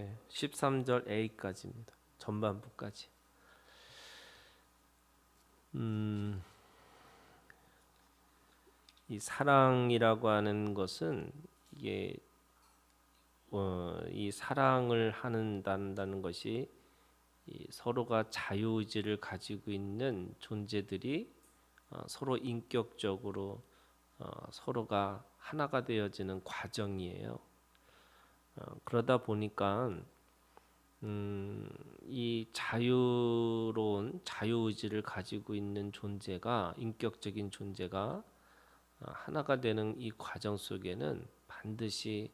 예, 13절 A까지입니다. 전반부까지. 음, 이 사랑이라고 하는 것은 이게 어, 이 사랑을 하는다는 것이 서로가 자유의지를 가지고 있는 존재들이 어, 서로 인격적으로 어, 서로가 하나가 되어지는 과정이에요. 어, 그러다 보니까 음, 이 자유로운 자유의지를 가지고 있는 존재가 인격적인 존재가 하나가 되는 이 과정 속에는 반드시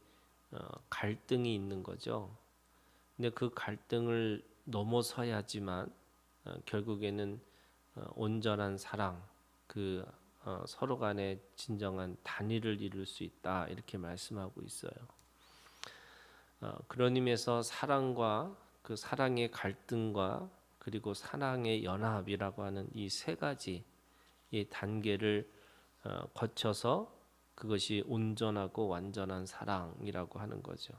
갈등이 있는 거죠. 근데 그 갈등을 넘어서야지만 결국에는 온전한 사랑, 그 어, 서로 간의 진정한 단일을 이룰 수 있다 이렇게 말씀하고 있어요. 어, 그런 의미에서 사랑과 그 사랑의 갈등과 그리고 사랑의 연합이라고 하는 이 세 가지 이 단계를 어, 거쳐서 그것이 온전하고 완전한 사랑이라고 하는 거죠.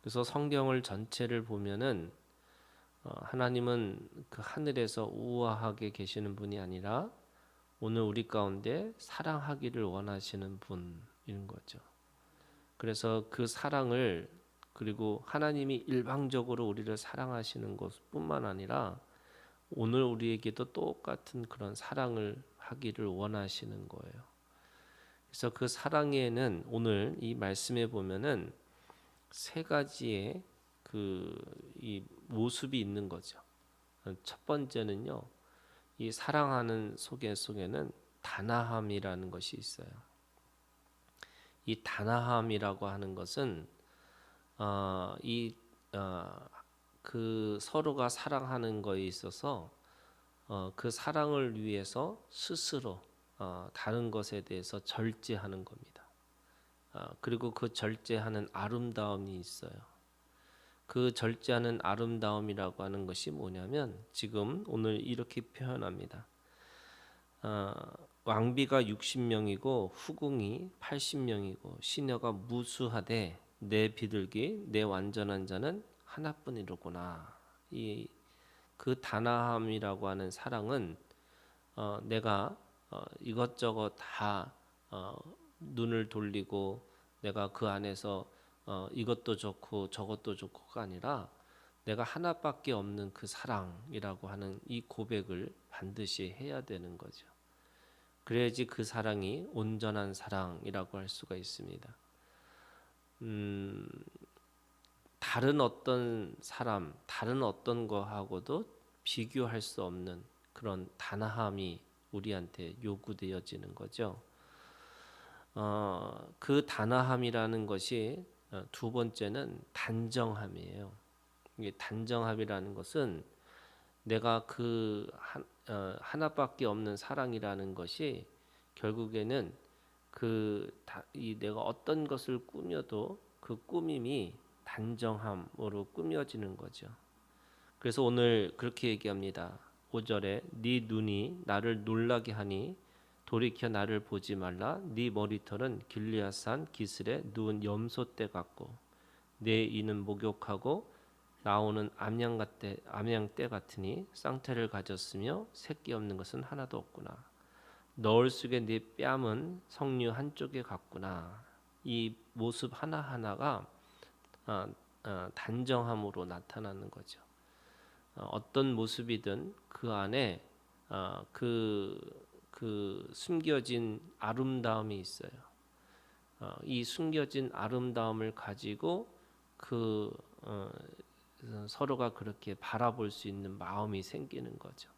그래서 성경을 전체를 보면은 어, 하나님은 그 하늘에서 우아하게 계시는 분이 아니라 오늘 우리 가운데 사랑하기를 원하시는 분인 거죠. 그래서 그 사랑을 그리고 하나님이 일방적으로 우리를 사랑하시는 것뿐만 아니라 오늘 우리에게도 똑같은 그런 사랑을 하기를 원하시는 거예요. 그래서 그 사랑에는 오늘 이 말씀에 보면은 세 가지의 그 이 모습이 있는 거죠. 첫 번째는요. 이 사랑하는 속에 속에는 단아함이라는 것이 있어요. 이 단아함이라고 하는 것은 어, 이그 어, 서로가 사랑하는 거에 있어서 어, 그 사랑을 위해서 스스로 어, 다른 것에 대해서 절제하는 겁니다. 어, 그리고 그 절제하는 아름다움이 있어요. 그 절제하는 아름다움이라고 하는 것이 뭐냐면 지금 오늘 이렇게 표현합니다. 어, 왕비가 60명이고 후궁이 80명이고 시녀가 무수하되 내 비둘기 내 완전한 자는 하나뿐이로구나. 이 그 단아함이라고 하는 사랑은 어, 내가 어, 이것저것 다 어, 눈을 돌리고 내가 그 안에서 어, 이것도 좋고 저것도 좋고가 아니라 내가 하나밖에 없는 그 사랑이라고 하는 이 고백을 반드시 해야 되는 거죠. 그래야지 그 사랑이 온전한 사랑이라고 할 수가 있습니다. 음, 다른 어떤 사람, 다른 어떤 거하고도 비교할 수 없는 그런 단아함이 우리한테 요구되어지는 거죠. 어, 그 단아함이라는 것이 어, 두 번째는 단정함이에요. 이게 단정함이라는 것은 내가 그 한, 어, 하나밖에 없는 사랑이라는 것이 결국에는 그이 내가 어떤 것을 꾸며도 그 꾸밈이 단정함으로 꾸며지는 거죠. 그래서 오늘 그렇게 얘기합니다. 5절에 네 눈이 나를 놀라게 하니 돌이켜 나를 보지 말라 네 머리털은 길리앗산 기슬에 누운 염소떼 같고 내 이는 목욕하고 나오는 암양때 암양떼 같으니 쌍태를 가졌으며 새끼 없는 것은 하나도 없구나 너울 속에 네 뺨은 성류 한쪽에 같구나 이 모습 하나 하나가 어, 어, 단정함으로 나타나는 거죠. 어, 어떤 모습이든 그 안에 어, 그그 숨겨진 아름다움이 있어요. 어, 이 숨겨진 아름다움을 가지고 그 어, 서로가 그렇게 바라볼 수 있는 마음이 생기는 거죠.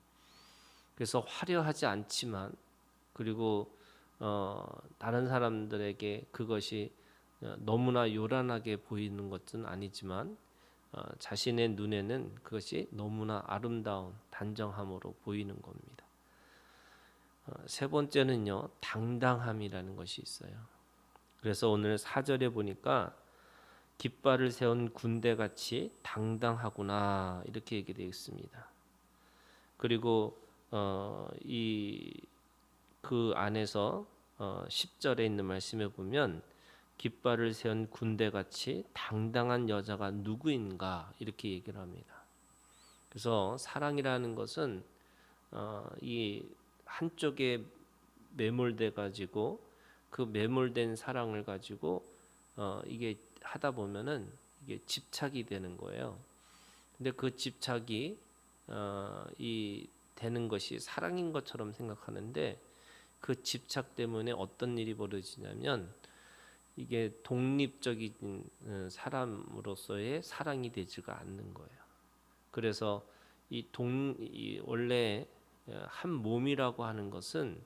그래서 화려하지 않지만 그리고 어, 다른 사람들에게 그것이 어, 너무나 요란하게 보이는 것은 아니지만 어, 자신의 눈에는 그것이 너무나 아름다운 단정함으로 보이는 겁니다. 어, 세 번째는요 당당함이라는 것이 있어요. 그래서 오늘 사절에 보니까 깃발을 세운 군대 같이 당당하구나 이렇게 얘기되어 있습니다. 그리고 어, 이그 안에서 어, 10절에 있는 말씀에 보면 깃발을 세운 군대 같이 당당한 여자가 누구인가 이렇게 얘기를 합니다. 그래서 사랑이라는 것은 어, 이 한쪽에 매몰돼 가지고 그 매몰된 사랑을 가지고 어, 이게 하다 보면은 이게 집착이 되는 거예요. 근데 그 집착이 어, 이 되는 것이 사랑인 것처럼 생각하는데 그 집착 때문에 어떤 일이 벌어지냐면 이게 독립적인 어, 사람으로서의 사랑이 되지가 않는 거예요. 그래서 이 동 이 원래 어, 한 몸이라고 하는 것은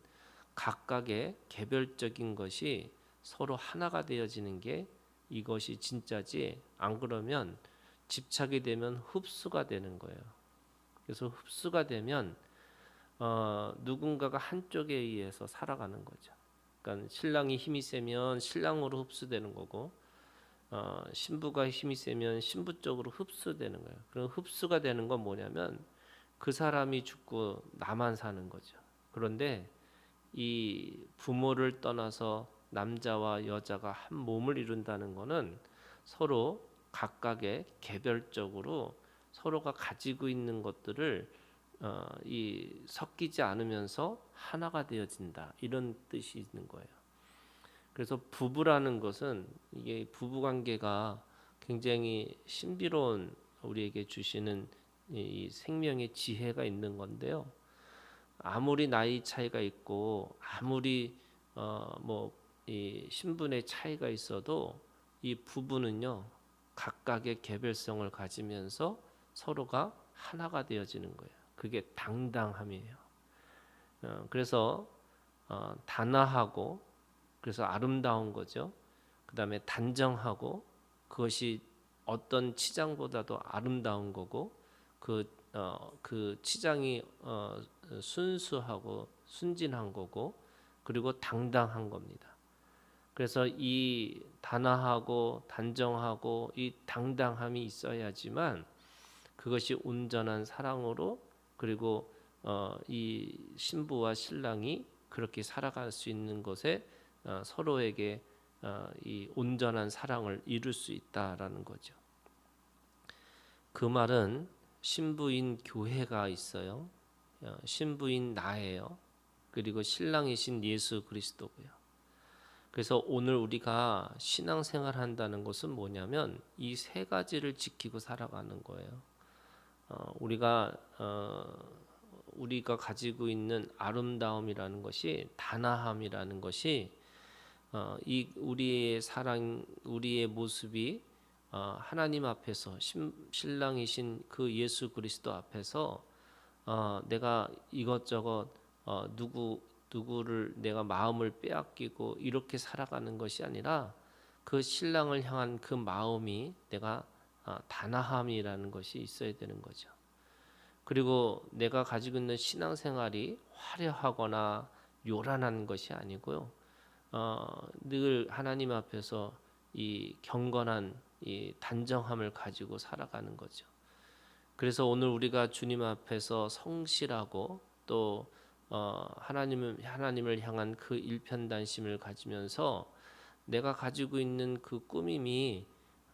각각의 개별적인 것이 서로 하나가 되어지는 게 이것이 진짜지 안 그러면 집착이 되면 흡수가 되는 거예요. 그래서 흡수가 되면 어, 누군가가 한쪽에 의해서 살아가는 거죠. 그러니까 신랑이 힘이 세면 신랑으로 흡수되는 거고 어, 신부가 힘이 세면 신부 쪽으로 흡수되는 거예요. 그럼 흡수가 되는 건 뭐냐면 그 사람이 죽고 나만 사는 거죠. 그런데 이 부모를 떠나서 남자와 여자가 한 몸을 이룬다는 것은 서로 각각의 개별적으로 서로가 가지고 있는 것들을 어, 이 섞이지 않으면서 하나가 되어진다 이런 뜻이 있는 거예요. 그래서 부부라는 것은 이게 부부 관계가 굉장히 신비로운 우리에게 주시는 이 생명의 지혜가 있는 건데요. 아무리 나이 차이가 있고 아무리 어 뭐 이 신분의 차이가 있어도 이 부부는요 각각의 개별성을 가지면서 서로가 하나가 되어지는 거예요. 그게 당당함이에요. 어, 그래서 어, 단아하고 그래서 아름다운 거죠. 그 다음에 단정하고 그것이 어떤 치장보다도 아름다운 거고 그, 어, 그 치장이 어, 순수하고 순진한 거고 그리고 당당한 겁니다. 그래서 이 단아하고 단정하고 이 당당함이 있어야지만 그것이 온전한 사랑으로 그리고 어, 이 신부와 신랑이 그렇게 살아갈 수 있는 것에 어, 서로에게 어, 이 온전한 사랑을 이룰 수 있다라는 거죠. 그 말은 신부인 교회가 있어요. 어, 신부인 나예요. 그리고 신랑이신 예수 그리스도고요. 그래서 오늘 우리가 신앙생활 한다는 것은 뭐냐면 이 세 가지를 지키고 살아가는 거예요. 어, 우리가 어, 우리가 가지고 있는 아름다움이라는 것이 단아함이라는 것이 어, 이 우리의 사랑 우리의 모습이 어, 하나님 앞에서 신, 신랑이신 그 예수 그리스도 앞에서 어, 내가 이것저것 어, 누구 누구를 내가 마음을 빼앗기고 이렇게 살아가는 것이 아니라 그 신랑을 향한 그 마음이 내가 어, 단아함이라는 것이 있어야 되는 거죠. 그리고 내가 가지고 있는 신앙생활이 화려하거나 요란한 것이 아니고요. 어, 늘 하나님 앞에서 이 경건한 이 단정함을 가지고 살아가는 거죠. 그래서 오늘 우리가 주님 앞에서 성실하고 또 어, 하나님을 하나님을 향한 그 일편단심을 가지면서 내가 가지고 있는 그 꾸밈이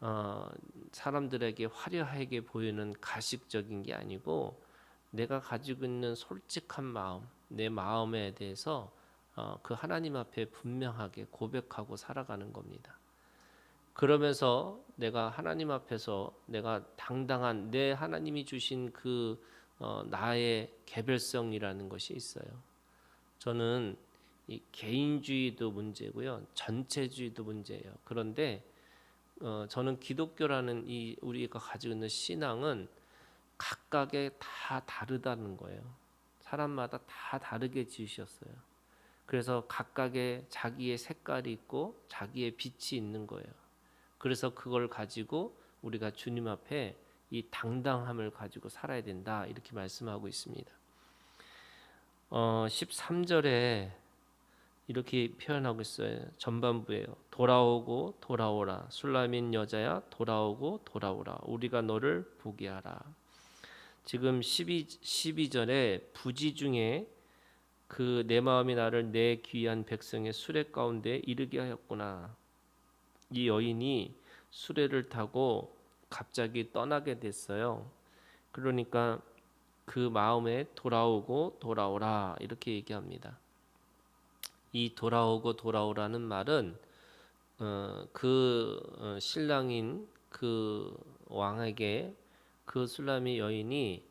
어, 사람들에게 화려하게 보이는 가식적인 게 아니고 내가 가지고 있는 솔직한 마음, 내 마음에 대해서 어, 그 하나님 앞에 분명하게 고백하고 살아가는 겁니다. 그러면서 내가 하나님 앞에서 내가 당당한 내 하나님이 주신 그 어, 나의 개별성이라는 것이 있어요. 저는 이 개인주의도 문제고요, 전체주의도 문제예요. 그런데 어, 저는 기독교라는 이 우리가 가지고 있는 신앙은 각각의 다 다르다는 거예요. 사람마다 다 다르게 지으셨어요. 그래서 각각의 자기의 색깔이 있고 자기의 빛이 있는 거예요. 그래서 그걸 가지고 우리가 주님 앞에 이 당당함을 가지고 살아야 된다 이렇게 말씀하고 있습니다. 어, 13절에 이렇게 표현하고 있어요. 전반부예요. 돌아오고 돌아오라. 술람인 여자야 돌아오고 돌아오라. 우리가 너를 보게 하라. 지금 12 12절에 부지 중에 그 내 마음이 나를 내 귀한 백성의 수레 가운데 이르게 하였구나. 이 여인이 수레를 타고 갑자기 떠나게 됐어요. 그러니까 그 마음에 돌아오고 돌아오라 이렇게 얘기합니다. 이 돌아오고 돌아오라는 말은 어, 그 어, 신랑인 그 왕에게 그 술라미 여인이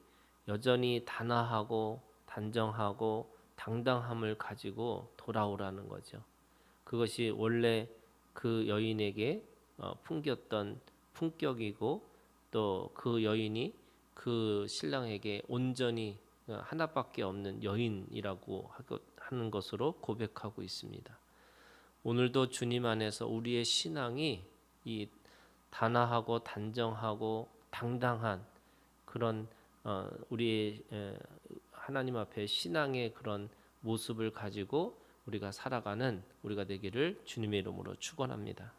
여전히 단아하고 단정하고 당당함을 가지고 돌아오라는 거죠. 그것이 원래 그 여인에게 어, 풍겼던 품격이고 또 그 여인이 그 신랑에게 온전히 어, 하나밖에 없는 여인이라고 하는 것으로 고백하고 있습니다. 오늘도 주님 안에서 우리의 신앙이 이 단아하고 단정하고 당당한 그런 어, 우리의 에, 하나님 앞에 신앙의 그런 모습을 가지고 우리가 살아가는 우리가 되기를 주님의 이름으로 축원합니다.